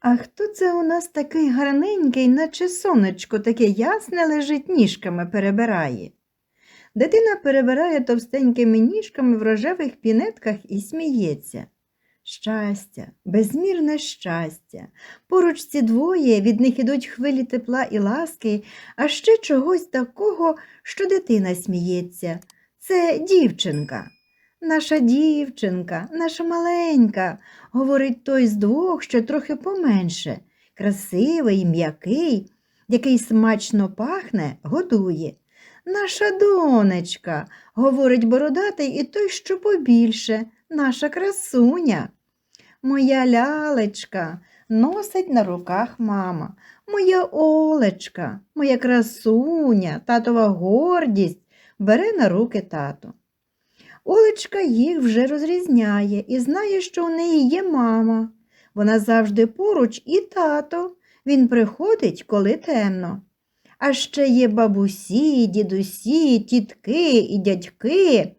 А хто це у нас такий гарненький, наче сонечко, таке ясне лежить ніжками перебирає? Дитина перебирає товстенькими ніжками в рожевих пінетках і сміється. Щастя, безмірне щастя. Поруч ці двоє, від них ідуть хвилі тепла і ласки, а ще чогось такого, що дитина сміється. Це дівчинка. Наша дівчинка, наша маленька, говорить той з двох, що трохи поменше, красивий, м'який, який смачно пахне, годує. Наша донечка, говорить бородатий і той, що побільше, наша красуня. Моя лялечка носить на руках мама. Моя Олечка, моя красуня, татова гордість бере на руки тато. Олечка їх вже розрізняє і знає, що у неї є мама. Вона завжди поруч і тато. Він приходить, коли темно. А ще є бабусі, дідусі, тітки і дядьки.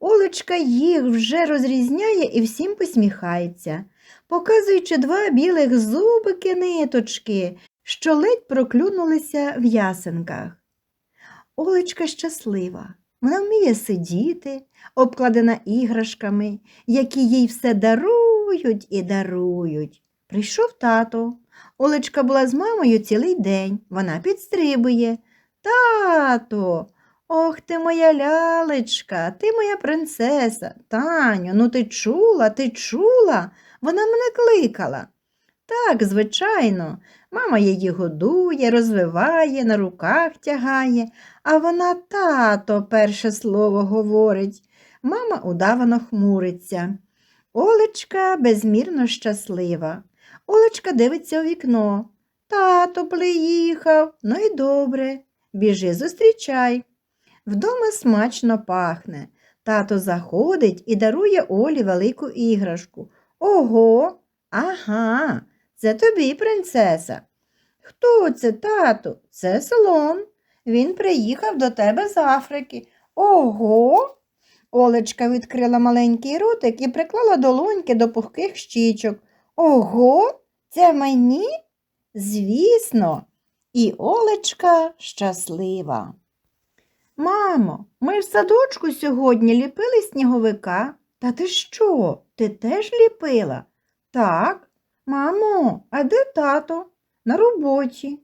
Олечка їх вже розрізняє і всім посміхається, показуючи два білих зубики ниточки, що ледь проклюнулися в ясенках. Олечка щаслива. Вона вміє сидіти, обкладена іграшками, які їй все дарують і дарують. Прийшов тато. Олечка була з мамою цілий день. Вона підстрибує. Тато, ох ти моя лялечка, ти моя принцеса. Таню, ну ти чула, ти чула? Вона мене кликала. Так, звичайно, мама її годує, розвиває, на руках тягає, а вона тато перше слово говорить. Мама удавано хмуриться. Олечка безмірно щаслива. Олечка дивиться у вікно. Тато приїхав, ну і добре. Біжи, зустрічай. Вдома смачно пахне. Тато заходить і дарує Олі велику іграшку. Ого, ага, це тобі, принцеса. Хто це, тату? Це слон. Він приїхав до тебе з Африки. Ого. Олечка відкрила маленький ротик і приклала долоньки до пухких щічок. Ого, це мені? Звісно, і Олечка щаслива. Мамо, ми в садочку сьогодні ліпили сніговика. Та ти що? Ти теж ліпила? Так. Мамо, а де тато? На роботі.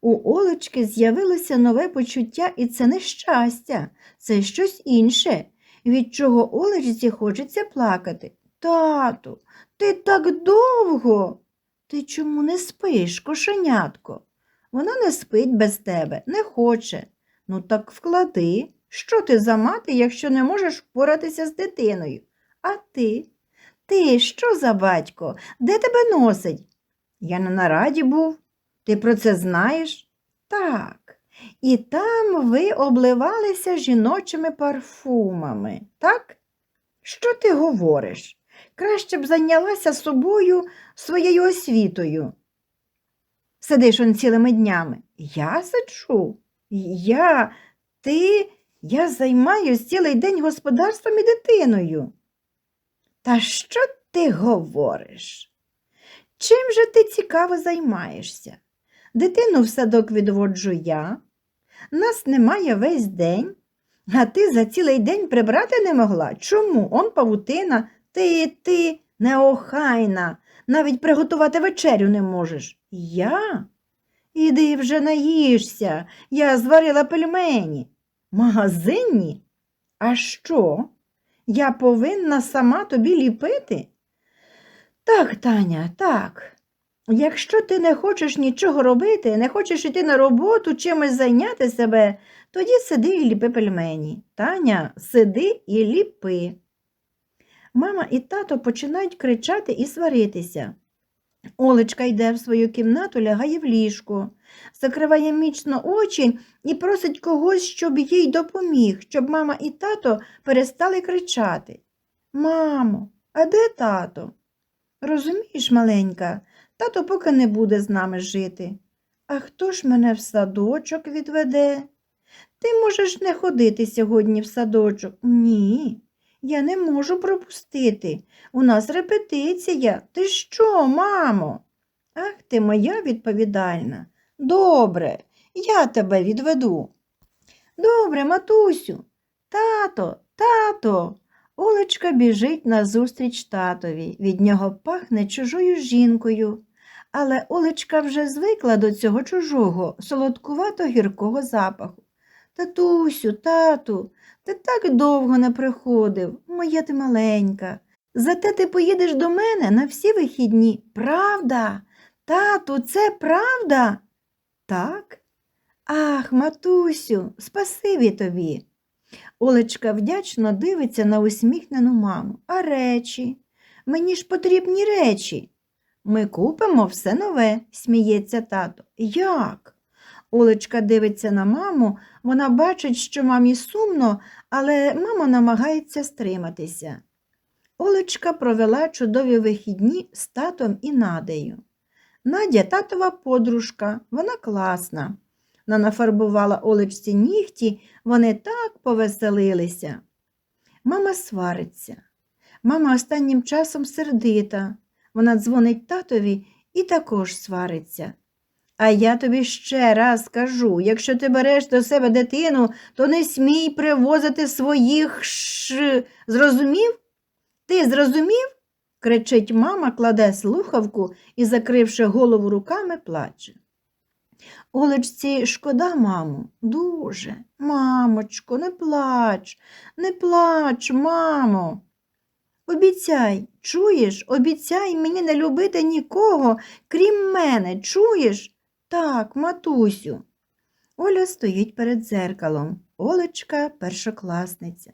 У Олечки з'явилося нове почуття, і це не щастя, це щось інше, від чого Олечці хочеться плакати. Тату, ти так довго. Ти чому не спиш, кошенятко? Вона не спить без тебе, не хоче. Ну так вклади. Що ти за мати, якщо не можеш впоратися з дитиною? А ти? Ти що за батько? Де тебе носить? Я на нараді був. Ти про це знаєш? Так. І там ви обливалися жіночими парфумами, так? Що ти говориш? Краще б зайнялася собою своєю освітою. Сидиш он цілими днями. Я сиджу. Я, ти, я займаюсь цілий день господарством і дитиною. Та що ти говориш? Чим же ти цікаво займаєшся? Дитину в садок відводжу я, нас немає весь день, а ти за цілий день прибрати не могла. Чому? Он павутина, ти, ти неохайна, навіть приготувати вечерю не можеш. Я? Іди вже наїшся, я зварила пельмені. Магазинні? А що? Я повинна сама тобі ліпити? Так, Таня, так. Якщо ти не хочеш нічого робити, не хочеш йти на роботу, чимось зайняти себе, тоді сиди і ліпи пельмені. Таня, сиди і ліпи. Мама і тато починають кричати і сваритися. Олечка йде в свою кімнату, лягає в ліжко, закриває міцно очі і просить когось, щоб їй допоміг, щоб мама і тато перестали кричати. Мамо, а де тато? Розумієш, маленька, тато поки не буде з нами жити. А хто ж мене в садочок відведе? Ти можеш не ходити сьогодні в садочок? Ні, я не можу пропустити. У нас репетиція. Ти що, мамо? Ах ти моя відповідальна. Добре, я тебе відведу. Добре, матусю. Тато, тато. Олечка біжить назустріч татові. Від нього пахне чужою жінкою. Але Олечка вже звикла до цього чужого, солодкувато гіркого запаху. Татусю, тату, ти так довго не приходив, моя ти маленька. Зате ти поїдеш до мене на всі вихідні. Правда? Тату, це правда? Так? Ах, матусю, спасибі тобі. Олечка вдячно дивиться на усміхнену маму. А речі? Мені ж потрібні речі. Ми купимо все нове, сміється тато. Як? Олечка дивиться на маму, вона бачить, що мамі сумно, але мама намагається стриматися. Олечка провела чудові вихідні з татом і Надею. Надя татова подружка, вона класна. Вона нафарбувала Олечці нігті, вони так повеселилися. Мама свариться. Мама останнім часом сердита. Вона дзвонить татові і також свариться. А я тобі ще раз кажу, якщо ти береш до себе дитину, то не смій привозити своїх ш. Зрозумів? Ти зрозумів? кричить мама, кладе слухавку і, закривши голову руками, плаче. Олечці шкода, маму, дуже. Мамочко, не плач, не плач, мамо. Обіцяй, чуєш, обіцяй мені не любити нікого, крім мене, чуєш? Так, матусю. Оля стоїть перед дзеркалом. Олечка першокласниця.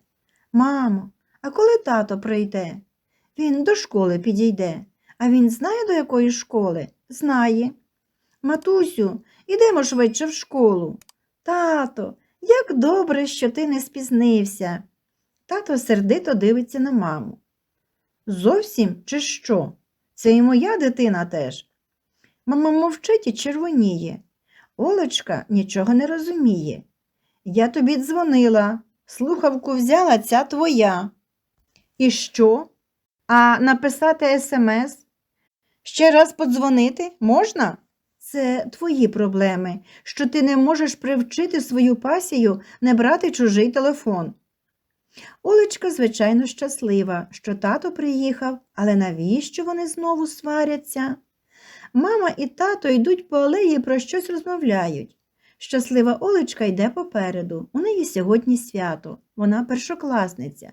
Мамо, а коли тато прийде? Він до школи підійде. А він знає, до якої школи? Знає. Матусю, ідемо швидше в школу. Тато, як добре, що ти не спізнився. Тато сердито дивиться на маму. Зовсім чи що? Це і моя дитина теж. Мама мовчить і червоніє. Олечка нічого не розуміє. Я тобі дзвонила, слухавку взяла ця твоя. І що? А написати смс? Ще раз подзвонити можна? Це твої проблеми, що ти не можеш привчити свою пасію не брати чужий телефон. Олечка, звичайно, щаслива, що тато приїхав, але навіщо вони знову сваряться? Мама і тато йдуть по алеї про щось розмовляють. Щаслива Олечка йде попереду. У неї сьогодні свято, вона першокласниця.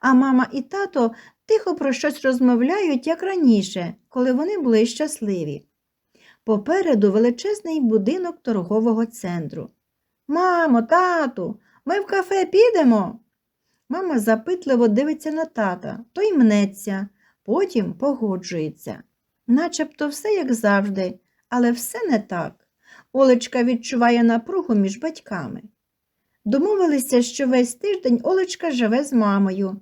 А мама і тато тихо про щось розмовляють, як раніше, коли вони були щасливі. Попереду величезний будинок торгового центру. Мамо, тату, ми в кафе підемо. Мама запитливо дивиться на тата, той мнеться, потім погоджується. Начебто все як завжди, але все не так. Олечка відчуває напругу між батьками. Домовилися, що весь тиждень Олечка живе з мамою,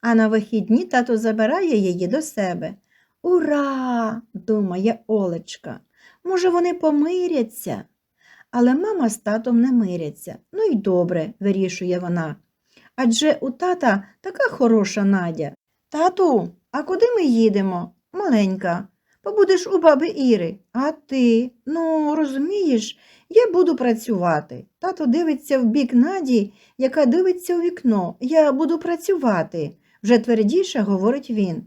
а на вихідні тато забирає її до себе. Ура! думає Олечка. Може, вони помиряться. Але мама з татом не миряться. Ну й добре, вирішує вона. Адже у тата така хороша Надя. Тату, а куди ми їдемо? Маленька. Побудеш у баби Іри. А ти? Ну, розумієш, я буду працювати. Тато дивиться в бік Наді, яка дивиться у вікно. Я буду працювати, вже твердіше говорить він.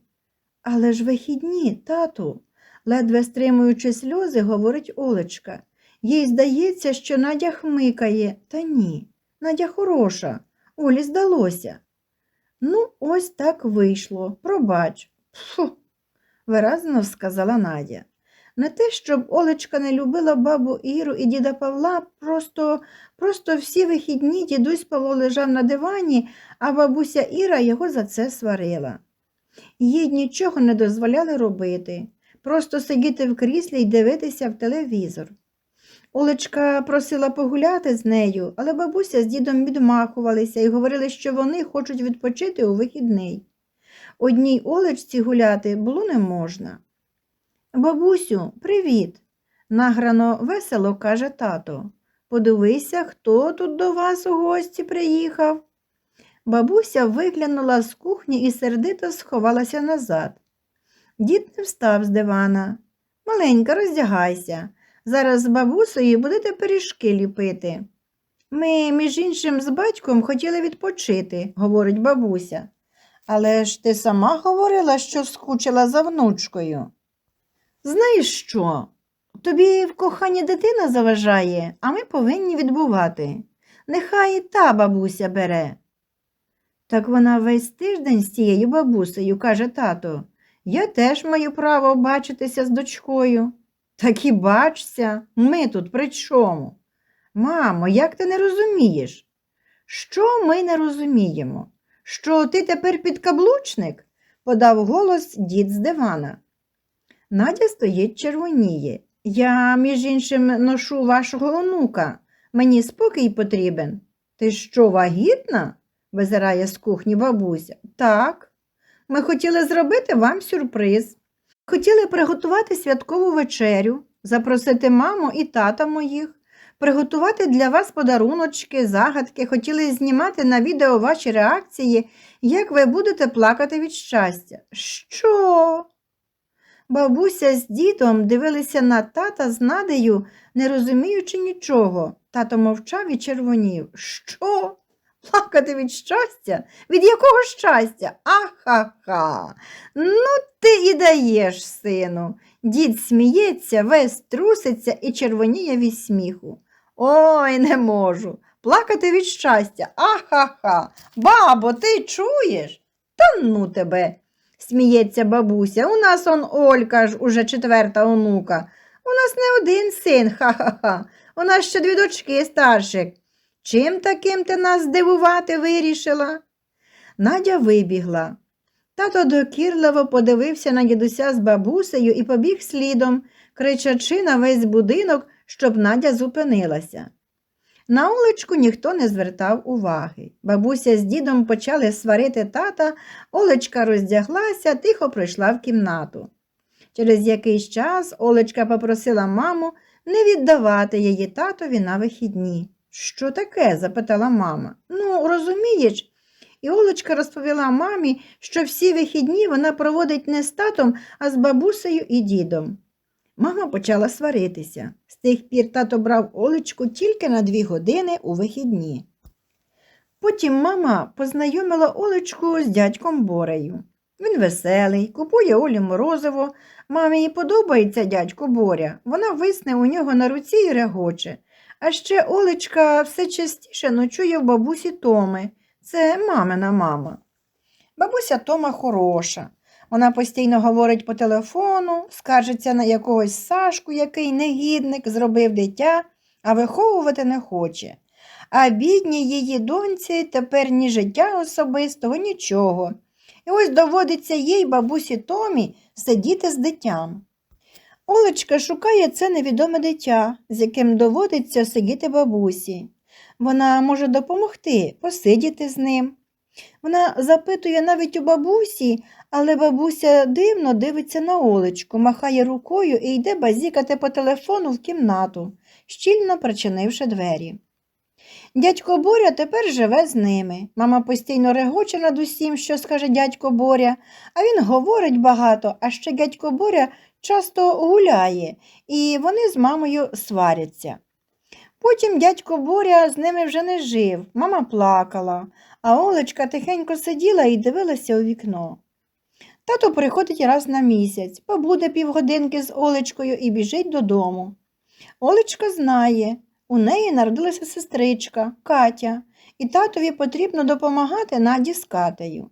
Але ж вихідні, тату, ледве стримуючи сльози, говорить Олечка. Їй здається, що Надя хмикає, та ні, Надя хороша, Олі здалося. Ну, ось так вийшло, пробач. Фу, виразно сказала Надя. Не те, щоб Олечка не любила бабу Іру і діда Павла, просто, просто всі вихідні дідусь Павло лежав на дивані, а бабуся Іра його за це сварила. Їй нічого не дозволяли робити, просто сидіти в кріслі й дивитися в телевізор. Олечка просила погуляти з нею, але бабуся з дідом відмахувалися і говорили, що вони хочуть відпочити у вихідний. Одній Олечці гуляти було не можна. Бабусю, привіт. Награно весело каже тато. Подивися, хто тут до вас у гості приїхав. Бабуся виглянула з кухні і сердито сховалася назад. Дід не встав з дивана. Маленька, роздягайся. Зараз з бабусею будете пиріжки ліпити. Ми, між іншим, з батьком хотіли відпочити, говорить бабуся. Але ж ти сама говорила, що скучила за внучкою. Знаєш що? Тобі в коханні дитина заважає, а ми повинні відбувати. Нехай і та бабуся бере. Так вона весь тиждень з цією бабусею, каже тато. Я теж маю право бачитися з дочкою. Так і бачся, ми тут при чому? Мамо, як ти не розумієш? Що ми не розуміємо? Що ти тепер підкаблучник? подав голос дід з дивана. Надя стоїть червоніє. Я, між іншим, ношу вашого онука. Мені спокій потрібен. Ти що, вагітна? визирає з кухні бабуся. Так. Ми хотіли зробити вам сюрприз. Хотіли приготувати святкову вечерю, запросити маму і тата моїх, приготувати для вас подаруночки, загадки, хотіли знімати на відео ваші реакції, як ви будете плакати від щастя. Що? Бабуся з дідом дивилися на тата з надею, не розуміючи нічого. Тато мовчав і червонів. Що? Плакати від щастя? Від якого щастя? Ахаха. Ну, ти і даєш, сину. Дід сміється, весь труситься і червоніє від сміху. Ой, не можу. Плакати від щастя. Ахаха. Бабо, ти чуєш? Та ну тебе, сміється бабуся. У нас он Олька ж уже четверта онука. У нас не один син, ха-ха-ха. У нас ще дві дочки старших. Чим таким ти нас здивувати вирішила? Надя вибігла. Тато докірливо подивився на дідуся з бабусею і побіг слідом, кричачи на весь будинок, щоб Надя зупинилася. На Олечку ніхто не звертав уваги. Бабуся з дідом почали сварити тата, Олечка роздяглася, тихо пройшла в кімнату. Через якийсь час Олечка попросила маму не віддавати її татові на вихідні. Що таке? запитала мама. Ну, розумієш, і Олечка розповіла мамі, що всі вихідні вона проводить не з татом, а з бабусею і дідом. Мама почала сваритися. Тих пір тато брав Олечку тільки на дві години у вихідні. Потім мама познайомила Олечку з дядьком Борею. Він веселий, купує Олі морозиво. Мамі їй подобається дядько Боря. Вона висне у нього на руці і регоче. А ще Олечка все частіше ночує в бабусі Томи. Це мамина мама. Бабуся Тома хороша. Вона постійно говорить по телефону, скаржиться на якогось Сашку, який негідник зробив дитя, а виховувати не хоче. А бідній її доньці тепер ні життя особистого, нічого. І ось доводиться їй, бабусі Томі, сидіти з дитям. Олечка шукає це невідоме дитя, з яким доводиться сидіти бабусі. Вона може допомогти, посидіти з ним. Вона запитує навіть у бабусі, але бабуся дивно дивиться на Олечку, махає рукою і йде базікати по телефону в кімнату, щільно причинивши двері. Дядько Боря тепер живе з ними. Мама постійно регоче над усім, що скаже дядько Боря, а він говорить багато, а ще дядько Боря часто гуляє, і вони з мамою сваряться. Потім дядько Боря з ними вже не жив, мама плакала, а Олечка тихенько сиділа і дивилася у вікно. Тато приходить раз на місяць, побуде півгодинки з Олечкою і біжить додому. Олечка знає, у неї народилася сестричка Катя, і татові потрібно допомагати Наді з Катею.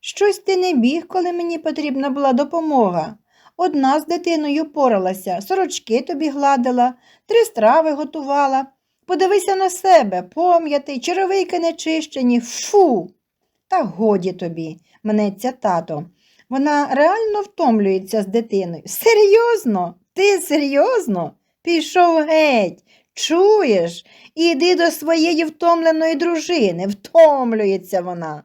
Щось ти не біг, коли мені потрібна була допомога. Одна з дитиною поралася, сорочки тобі гладила, три страви готувала. Подивися на себе, пом'ятий, черевики нечищені, фу. Та годі тобі, мнеться тато. Вона реально втомлюється з дитиною. Серйозно? Ти серйозно? Пішов геть. Чуєш? Іди до своєї втомленої дружини, втомлюється вона.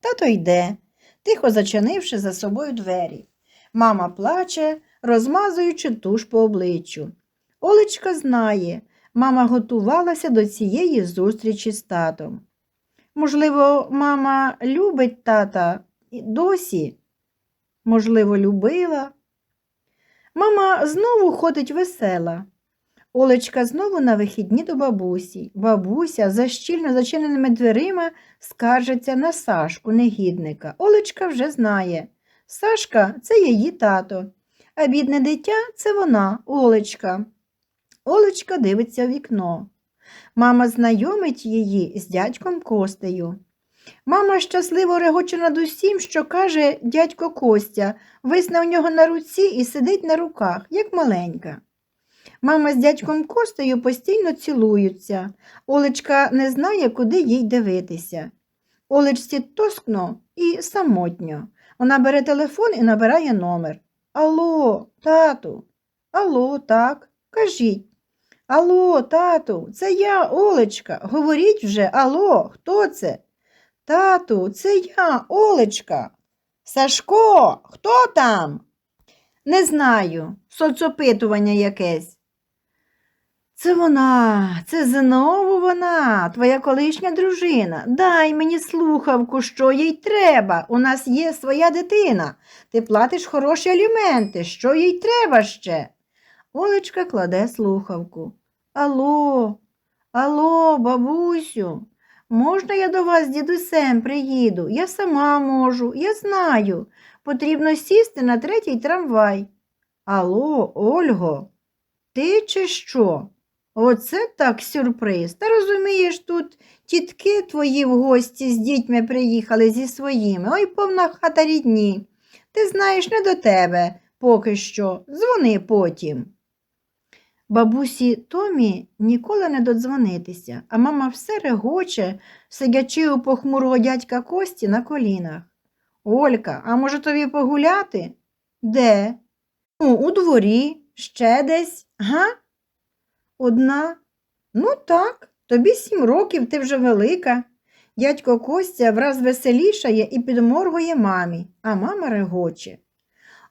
Тато йде, тихо зачинивши за собою двері. Мама плаче, розмазуючи туш по обличчю. Олечка знає, мама готувалася до цієї зустрічі з татом. Можливо, мама любить тата досі, можливо, любила. Мама знову ходить весела. Олечка знову на вихідні до бабусі. Бабуся за щільно зачиненими дверима скаржиться на Сашку, негідника. Олечка вже знає. Сашка це її тато, а бідне дитя це вона, Олечка. Олечка дивиться в вікно. Мама знайомить її з дядьком Костею. Мама щасливо регоче над усім, що каже дядько Костя, висна в нього на руці і сидить на руках, як маленька. Мама з дядьком Костею постійно цілуються. Олечка не знає, куди їй дивитися. Олечці тоскно і самотньо. Вона бере телефон і набирає номер. Алло, тату. Алло, так, кажіть. Алло, тату, це я, Олечка. Говоріть вже, алло, хто це? Тату, це я, Олечка. Сашко, хто там? Не знаю, соцопитування якесь. Це вона, це знову вона, твоя колишня дружина. Дай мені слухавку, що їй треба. У нас є своя дитина. Ти платиш хороші аліменти. Що їй треба ще? Олечка кладе слухавку. Алло, алло, бабусю, можна я до вас з дідусем приїду? Я сама можу, я знаю. Потрібно сісти на третій трамвай. Алло, Ольго, ти чи що? Оце так сюрприз. Та розумієш, тут тітки твої в гості з дітьми приїхали зі своїми. Ой, повна хата рідні. Ти знаєш, не до тебе поки що. Дзвони потім. Бабусі Томі ніколи не додзвонитися, а мама все регоче, сидячи у похмурого дядька Кості на колінах. Олька, а може тобі погуляти? Де? Ну, у дворі, ще десь, га? Одна? Ну так, тобі сім років, ти вже велика. Дядько Костя враз веселішає і підморгує мамі, а мама регоче.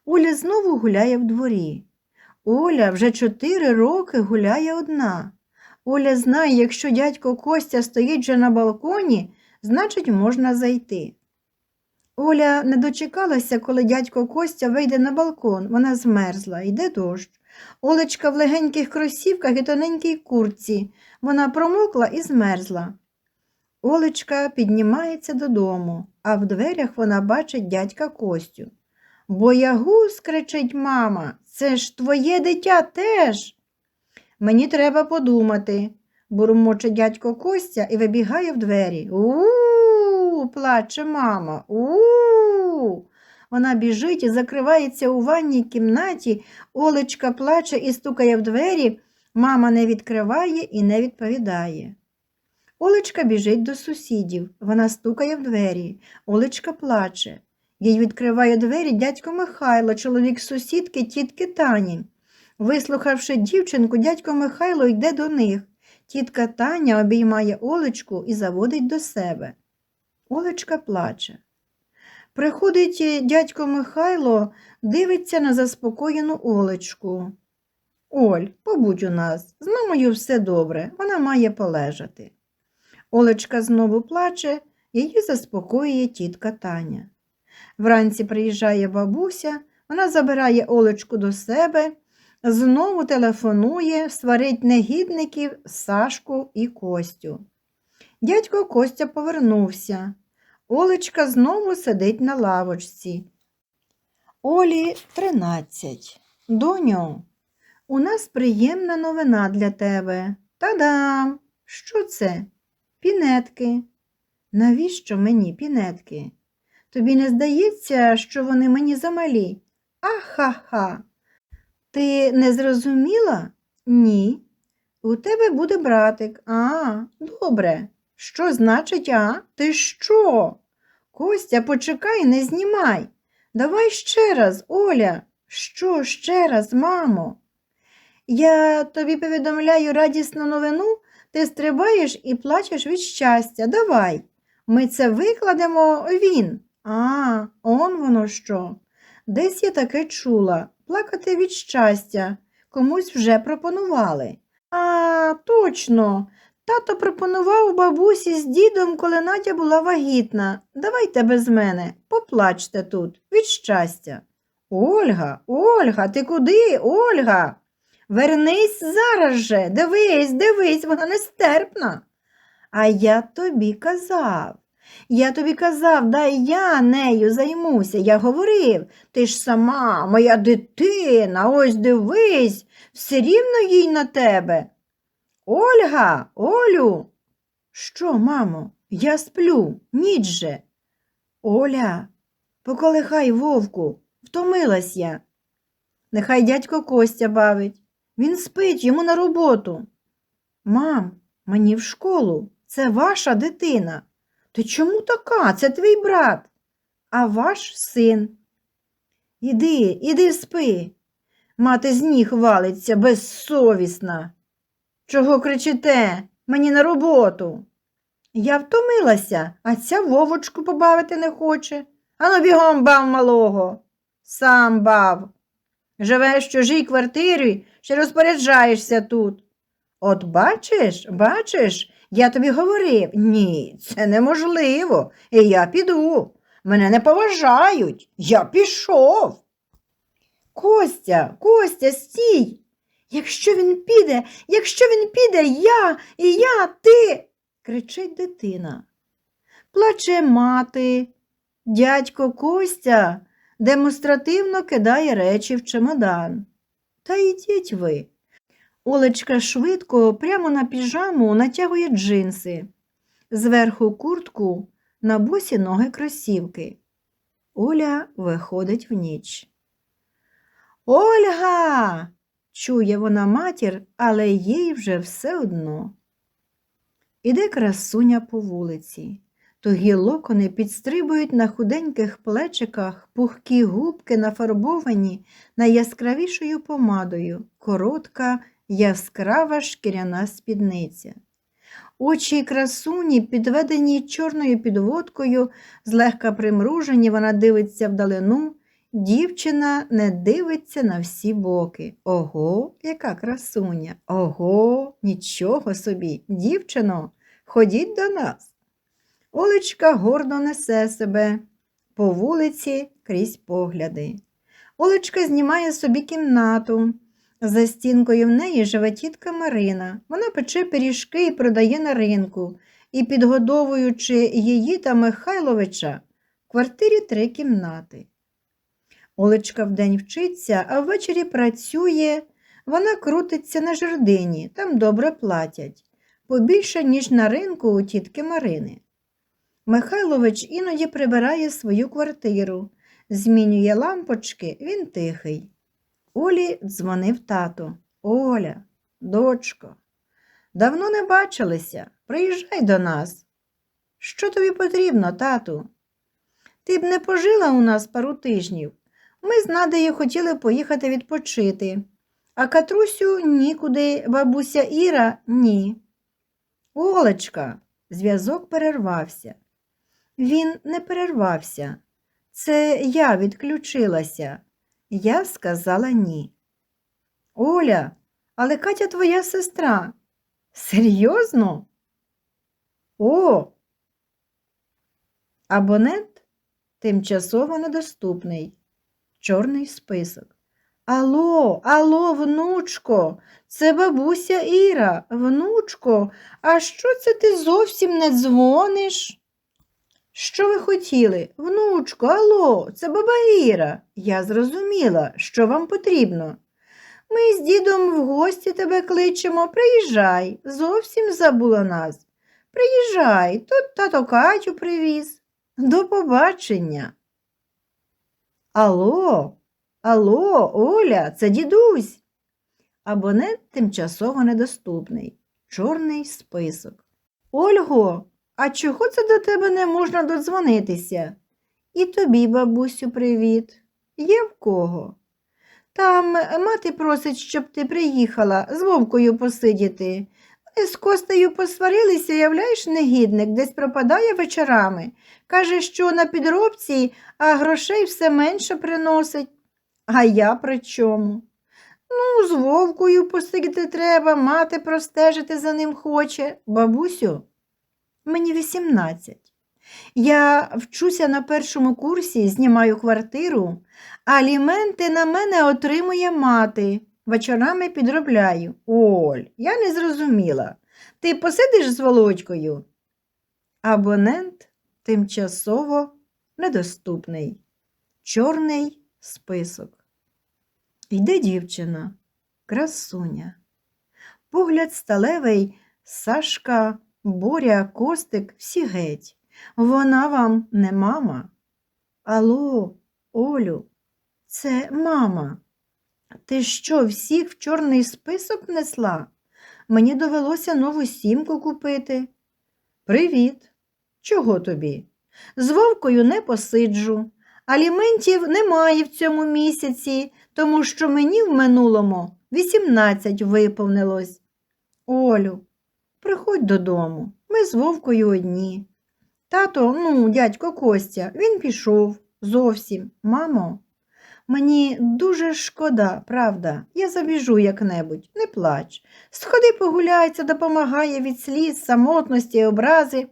Оля знову гуляє в дворі. Оля вже чотири роки гуляє одна. Оля знає, якщо дядько Костя стоїть вже на балконі, значить, можна зайти. Оля не дочекалася, коли дядько Костя вийде на балкон. Вона змерзла, йде дощ. Олечка в легеньких кросівках і тоненькій куртці. Вона промокла і змерзла. Олечка піднімається додому, а в дверях вона бачить дядька Костю. Боягуз, кричить мама, це ж твоє дитя теж. Мені треба подумати, бурмоче дядько Костя і вибігає в двері. У-у-у, плаче мама. У-у-у. Вона біжить і закривається у ванній кімнаті. Олечка плаче і стукає в двері. Мама не відкриває і не відповідає. Олечка біжить до сусідів. Вона стукає в двері. Олечка плаче. Їй відкриває двері дядько Михайло, чоловік сусідки тітки Тані. Вислухавши дівчинку, дядько Михайло йде до них. Тітка Таня обіймає Олечку і заводить до себе. Олечка плаче. Приходить дядько Михайло, дивиться на заспокоєну Олечку. Оль, побудь у нас, з мамою все добре, вона має полежати. Олечка знову плаче, її заспокоює тітка Таня. Вранці приїжджає бабуся, вона забирає Олечку до себе, знову телефонує, сварить негідників Сашку і Костю. Дядько Костя повернувся. Олечка знову сидить на лавочці. Олі тринадцять. Доню, у нас приємна новина для тебе. Та-дам! Що це? Пінетки. Навіщо мені пінетки? Тобі не здається, що вони мені замалі? Ахаха. Ти не зрозуміла? Ні. У тебе буде братик. А, добре. Що значить, а? Ти що? Костя, почекай, не знімай. Давай ще раз, Оля. Що ще раз, мамо? Я тобі повідомляю радісну новину, ти стрибаєш і плачеш від щастя. Давай. Ми це викладемо він. А, он воно що. Десь я таке чула. Плакати від щастя. Комусь вже пропонували. А, точно. Тато пропонував бабусі з дідом, коли Надя була вагітна. Давайте без мене, поплачте тут, від щастя. Ольга, Ольга, ти куди, Ольга? Вернись зараз же, дивись, дивись, вона нестерпна. А я тобі казав. Я тобі казав, дай я нею займуся. Я говорив, ти ж сама, моя дитина, ось дивись, все рівно їй на тебе. Ольга, Олю. Що, мамо, я сплю, ніч же. Оля, поколихай вовку, втомилась я. Нехай дядько Костя бавить. Він спить йому на роботу. Мам, мені в школу. Це ваша дитина. Ти чому така? Це твій брат, а ваш син. Іди, іди спи. Мати з ніг валиться безсовісна. Чого кричите? Мені на роботу. Я втомилася, а ця вовочку побавити не хоче. Ану бігом бав малого. Сам бав. Живеш в чужій квартирі, ще розпоряджаєшся тут. От бачиш, бачиш, я тобі говорив, ні, це неможливо, і я піду. Мене не поважають, я пішов. Костя, Костя, стій. Якщо він піде, якщо він піде, я і я, ти, кричить дитина. Плаче мати. Дядько Костя демонстративно кидає речі в чемодан. Та йдіть ви. Олечка швидко прямо на піжаму натягує джинси, зверху куртку на босі ноги кросівки. Оля виходить в ніч. Ольга. чує вона матір, але їй вже все одно. Іде красуня по вулиці. Тугі локони підстрибують на худеньких плечиках, пухкі губки нафарбовані найяскравішою помадою, коротка, яскрава шкіряна спідниця. Очі красуні, підведені чорною підводкою, злегка примружені, вона дивиться вдалину. Дівчина не дивиться на всі боки. Ого, яка красуня! Ого, нічого собі, дівчино, ходіть до нас. Олечка гордо несе себе по вулиці крізь погляди. Олечка знімає собі кімнату. За стінкою в неї живе тітка Марина. Вона пече пиріжки і продає на ринку, і, підгодовуючи її та Михайловича, в квартирі три кімнати. Олечка вдень вчиться, а ввечері працює. Вона крутиться на жердині, там добре платять, побільше, ніж на ринку у тітки Марини. Михайлович іноді прибирає свою квартиру, змінює лампочки, він тихий. Олі дзвонив тато. Оля, дочко, давно не бачилися. Приїжджай до нас. Що тобі потрібно, тату? Ти б не пожила у нас пару тижнів. Ми з Надею хотіли поїхати відпочити, а Катрусю нікуди, бабуся Іра ні. Олечка, зв'язок перервався. Він не перервався. Це я відключилася. Я сказала ні. Оля, але Катя твоя сестра. Серйозно? О. Абонент тимчасово недоступний. Чорний список. Алло, алло, внучко, це бабуся Іра, внучко, а що це ти зовсім не дзвониш? Що ви хотіли? Внучко, алло, це баба Іра. Я зрозуміла, що вам потрібно. Ми з дідом в гості тебе кличемо. Приїжджай, зовсім забула нас. Приїжджай, тут тато Катю привіз. До побачення. Алло, алло, Оля, це дідусь. Абонент тимчасово недоступний. Чорний список. Ольго, а чого це до тебе не можна додзвонитися? І тобі, бабусю, привіт. Є в кого? Там мати просить, щоб ти приїхала з вовкою посидіти. Вони з Костею посварилися, являєш, негідник, десь пропадає вечорами. Каже, що на підробці, а грошей все менше приносить. А я при чому? Ну, з вовкою посидіти треба, мати простежити за ним хоче. Бабусю, мені вісімнадцять. Я вчуся на першому курсі, знімаю квартиру, аліменти на мене отримує мати. Вечорами підробляю. Оль, я не зрозуміла. Ти посидиш з Володькою? Абонент тимчасово недоступний. Чорний список. Йде дівчина, красуня. Погляд сталевий, Сашка, Боря, Костик, всі геть. Вона вам не мама. Алло, Олю, це мама. Ти що, всіх в чорний список внесла? Мені довелося нову сімку купити. Привіт. Чого тобі? З вовкою не посиджу. Аліментів немає в цьому місяці, тому що мені в минулому 18 виповнилось. Олю, приходь додому. Ми з вовкою одні. Тато, ну, дядько Костя, він пішов зовсім. Мамо, мені дуже шкода, правда. Я забіжу як-небудь, не плач. Сходи погуляйся, допомагає від сліз, самотності і образи.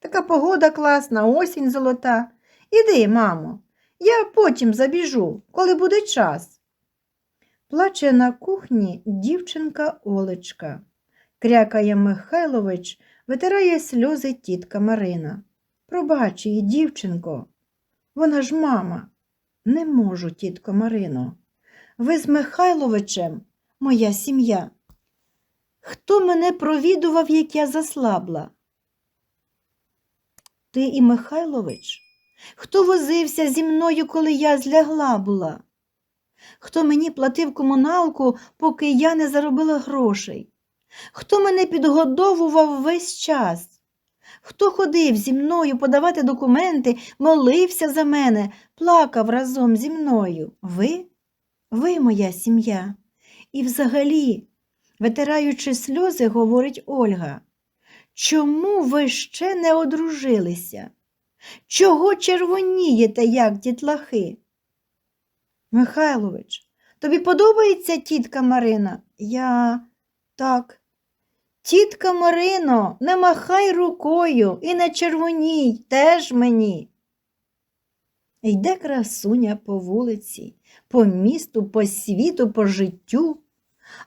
Така погода класна, осінь золота. Іди, мамо, я потім забіжу, коли буде час. Плаче на кухні дівчинка Олечка. Крякає Михайлович, витирає сльози тітка Марина. Пробач її, дівчинко, вона ж мама. Не можу, тітко Марино. Ви з Михайловичем, моя сім'я. Хто мене провідував, як я заслабла? Ти і Михайлович? Хто возився зі мною, коли я злягла була? Хто мені платив комуналку, поки я не заробила грошей? Хто мене підгодовував весь час? Хто ходив зі мною подавати документи, молився за мене, плакав разом зі мною? Ви? Ви моя сім'я. І взагалі, витираючи сльози, говорить Ольга, чому ви ще не одружилися? Чого червонієте, як дітлахи? Михайлович, тобі подобається тітка Марина? Я так. Тітка Марино, не махай рукою і не червоній, теж мені. Йде красуня по вулиці, по місту, по світу, по життю,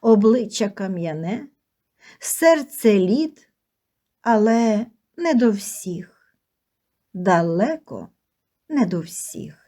обличчя кам'яне, серце лід, але не до всіх, далеко не до всіх.